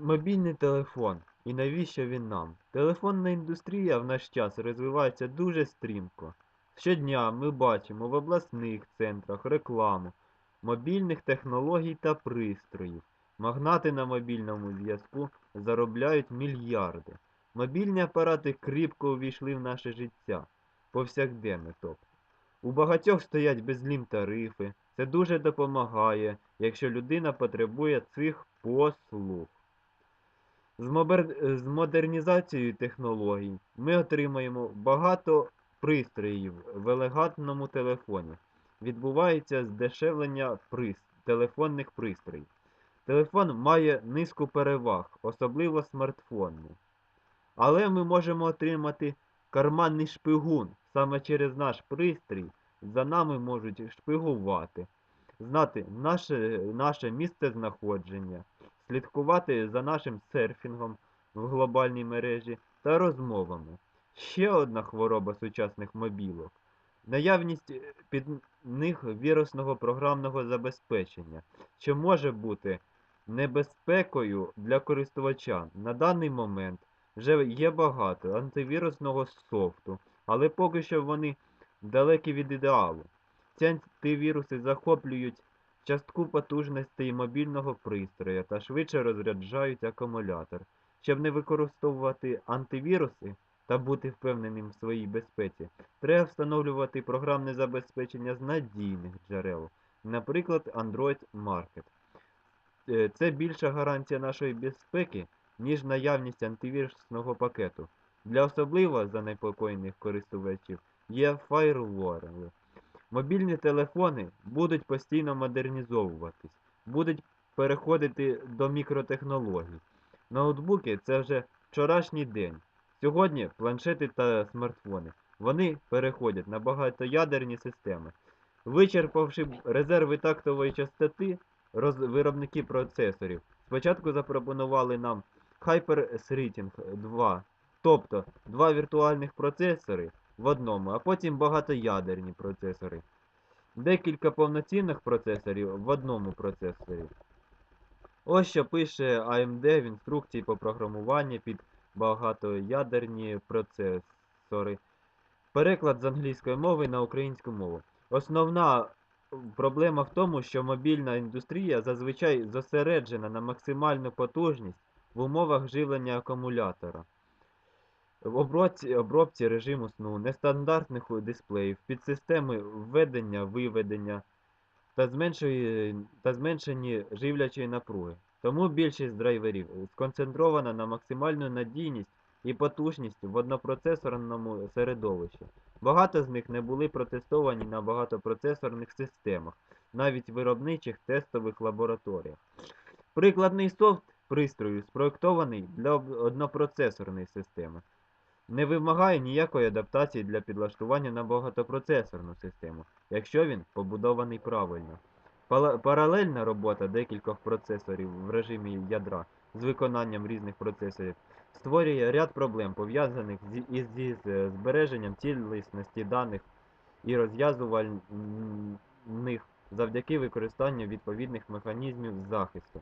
Мобільний телефон. І навіщо він нам? Телефонна індустрія в наш час розвивається дуже стрімко. Щодня ми бачимо в обласних центрах рекламу мобільних технологій та пристроїв. Магнати на мобільному зв'язку заробляють мільярди. Мобільні апарати кріпко увійшли в наше життя. Повсякденне тобто. У багатьох стоять безлім тарифи. Це дуже допомагає, якщо людина потребує цих послуг. З, модернізацією технологій ми отримаємо багато пристроїв в елегантному телефоні. Відбувається здешевлення прис... телефонних пристроїв. Телефон має низку переваг, особливо смартфонний. Але ми можемо отримати карманний шпигун. Саме через наш пристрій за нами можуть шпигувати, знати наше, наше місце знаходження, слідкувати за нашим серфінгом в глобальній мережі та розмовами. Ще одна хвороба сучасних мобілок наявність е, під них вірусного програмного забезпечення, що може бути небезпекою для користувача. На даний момент вже є багато антивірусного софту, але поки що вони далекі від ідеалу. Ці антивіруси захоплюють частку потужностей мобільного пристрою та швидше розряджають акумулятор. Щоб не використовувати антивіруси та бути впевненим в своїй безпеці, треба встановлювати програмне забезпечення з надійних джерел, наприклад, Android Market. Е, Це більша гарантія нашої безпеки, ніж наявність антивірусного пакету. Для особливо занепокоєних користувачів є фаєрволи. Мобільні телефони будуть постійно модернізовуватись, будуть переходити до мікротехнологій. Ноутбуки це вже вчорашній день. Сьогодні планшети та смартфони. Вони переходять на багатоядерні системи. Вичерпавши резерви тактової частоти, роз... виробники процесорів спочатку запропонували нам HyperThreading 2, тобто два віртуальних процесори в одному, а потім багатоядерні процесори. Декілька повноцінних процесорів в одному процесорі. Ось що пише AMD в інструкції по програмуванню під багатоядерні процесори. Переклад з англійської мови на українську мову. Основна проблема в тому, що мобільна індустрія зазвичай зосереджена на максимальну потужність в умовах живлення акумулятора. В обробці, обробці режиму сну, нестандартних дисплеїв, підсистеми введення, виведення та, та зменшені живлячої напруги. Тому більшість драйверів сконцентрована на максимальну надійність і потужність в однопроцесорному середовищі. Багато з них не були протестовані на багатопроцесорних системах, навіть виробничих тестових лабораторіях. Прикладний софт пристрою спроєктований для однопроцесорної системи. Не вимагає ніякої адаптації для підлаштування на багатопроцесорну систему, якщо він побудований правильно. Паралельна робота декількох процесорів в режимі ядра з виконанням різних процесорів створює ряд проблем, пов'язаних зі, із зі збереженням цілісності даних і розв'язувальних завдяки використанню відповідних механізмів захисту.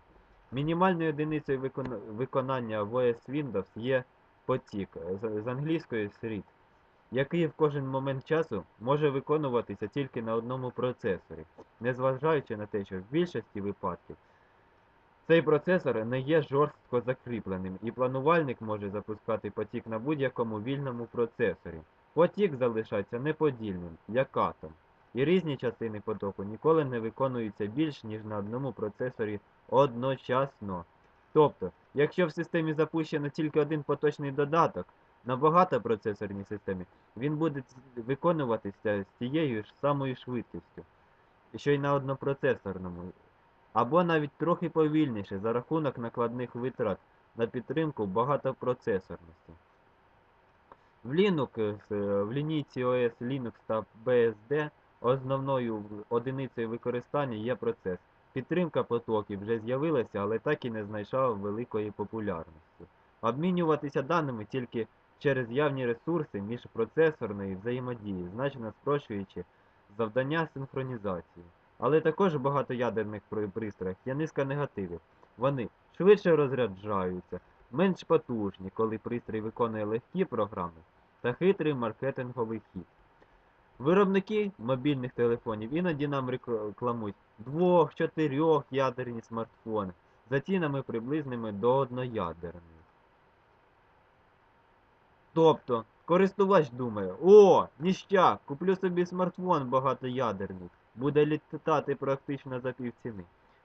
Мінімальною одиницею виконання OS Windows є потік з, англійської thread, який в кожен момент часу може виконуватися тільки на одному процесорі, незважаючи на те, що в більшості випадків цей процесор не є жорстко закріпленим, і планувальник може запускати потік на будь-якому вільному процесорі. Потік залишається неподільним, як атом, і різні частини потоку ніколи не виконуються більш ніж на одному процесорі одночасно. Тобто, якщо в системі запущено тільки один поточний додаток, на багатопроцесорній системі він буде виконуватися з тією ж самою швидкістю, що й на однопроцесорному, або навіть трохи повільніше за рахунок накладних витрат на підтримку багатопроцесорності. В Linux, е, в лінійці OS Linux та BSD основною одиницею використання є процес. Підтримка потоків вже з'явилася, але так і не знайшла великої популярності. Обмінюватися даними тільки через явні ресурси міжпроцесорної взаємодії, значно спрощуючи завдання синхронізації. Але також в багатоядерних при- пристроях є низка негативів. Вони швидше розряджаються, менш потужні, коли пристрій виконує легкі програми, та хитрий маркетинговий хід. Виробники мобільних телефонів іноді нам рекламують двох-чотирьох ядерні смартфони за цінами приблизними до одноядерних. Тобто, користувач думає, о, ніщак, куплю собі смартфон багатоядерний, буде літати практично за півціни.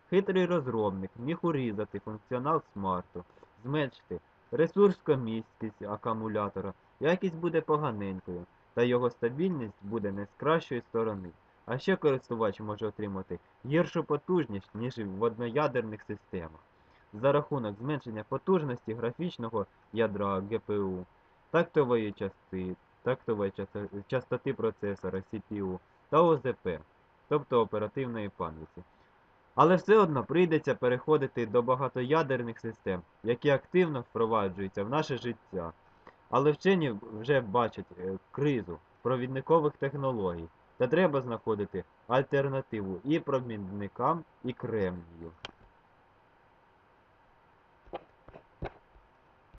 Хитрий розробник міг урізати функціонал смарту, зменшити ресурскомісткість акумулятора, якість буде поганенькою, та його стабільність буде не з кращої сторони. А ще користувач може отримати гіршу потужність, ніж в одноядерних системах. За рахунок зменшення потужності графічного ядра ГПУ, тактової части, тактової частоти процесора CPU та ОЗП, тобто оперативної пам'яті. Але все одно прийдеться переходити до багатоядерних систем, які активно впроваджуються в наше життя. Але вчені вже бачать е, кризу провідникових технологій, та треба знаходити альтернативу і провідникам, і кремнію.